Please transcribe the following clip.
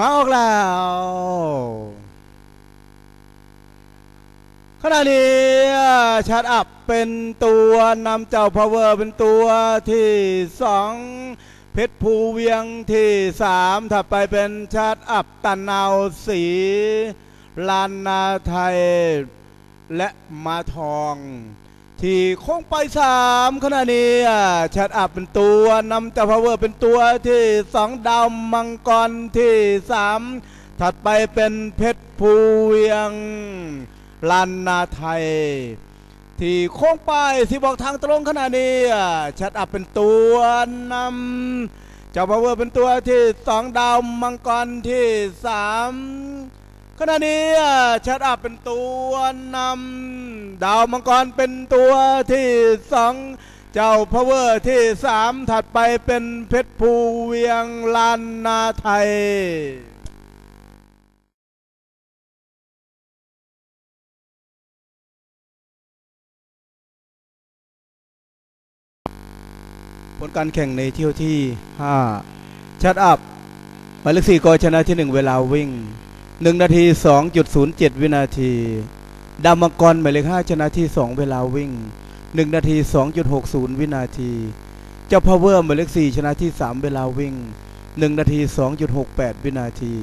มาออกแล้วขณะนี้ชัดอัพเป็นตัวนำเจ้าพาวเวอร์เป็นตัวที่สองเพชรภูเวียงที่สามถัดไปเป็นชัดอัพตันนาวสีลานนาไทย และมาทอง ที่โค้งไปสามขณะนี้แชัดอัพเป็นตัวนำเจ้าพาวเวอร์เป็นตัวที่สองดาวมังกรที่สามถัดไปเป็นเพชรภูเวียงลานนาไทย ที่โค้งไปที่บอกทางตรงขณะนี้แชัดอัพเป็นตัวนำเจ้าพาวเวอร์เป็นตัวที่สองดาวมังกรที่สาม ขณะนี้ชัดอัพเป็นตัวนำดาวมังกรเป็นตัวที่สองเจ้าพาวเวอร์ที่สามถัดไปเป็นเพชรภูเวียงลานนาไทยผลการแข่งในเที่ยวที่ 5 ชัดอัพหมายเลข4กอชนะที่ 1 เวลาวิ่ง หนึ่งนาทีสองจุดศูนย์เจ็ดวินาทีดาวมังกรหมายเลขห้าชนะที่สองเวลาวิ่งหนึ่งนาทีสองจุดหกศูนย์วินาทีเจ้าพาวเวอร์หมายเลขสี่ชนะที่สามเวลาวิ่งหนึ่งนาทีสองจุดหกแปดวินาที